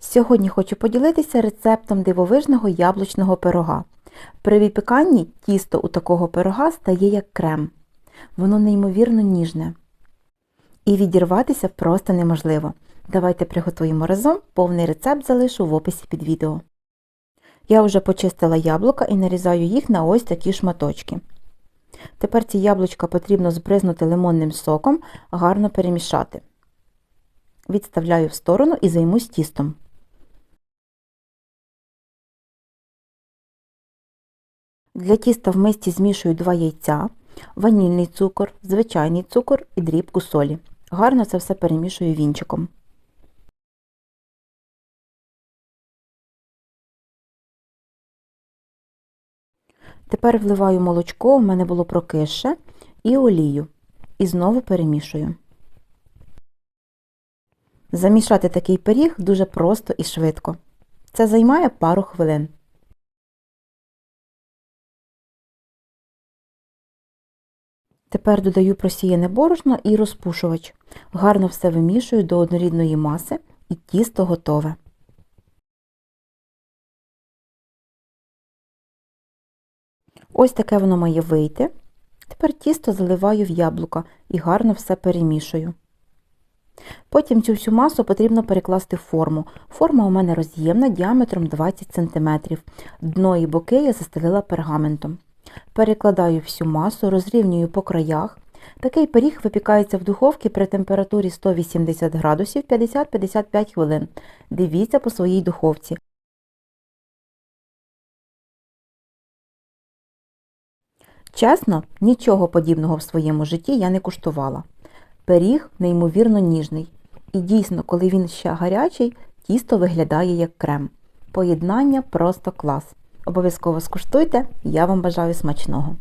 Сьогодні хочу поділитися рецептом дивовижного яблучного пирога. При випіканні тісто у такого пирога стає як крем. Воно неймовірно ніжне. І відірватися просто неможливо. Давайте приготуємо разом, повний рецепт залишу в описі під відео. Я вже почистила яблука і нарізаю їх на ось такі шматочки. Тепер ці яблучка потрібно збризнути лимонним соком, гарно перемішати. Відставляю в сторону і займусь тістом. Для тіста в мисці змішую 2 яйця, ванільний цукор, звичайний цукор і дрібку солі. Гарно це все перемішую вінчиком. Тепер вливаю молочко, у мене було прокисше, і олію. І знову перемішую. Замішати такий пиріг дуже просто і швидко. Це займає пару хвилин. Тепер додаю просіяне борошно і розпушувач. Гарно все вимішую до однорідної маси і тісто готове. Ось таке воно має вийти. Тепер тісто заливаю в яблука і гарно все перемішую. Потім цю всю масу потрібно перекласти в форму. Форма у мене роз'ємна діаметром 20 см. Дно і боки я застелила пергаментом. Перекладаю всю масу, розрівнюю по краях. Такий пиріг випікається в духовці при температурі 180 градусів 50-55 хвилин. Дивіться по своїй духовці. Чесно, нічого подібного в своєму житті я не куштувала. Пиріг неймовірно ніжний. І дійсно, коли він ще гарячий, тісто виглядає як крем. Поєднання просто клас. Обов'язково скуштуйте, я вам бажаю смачного.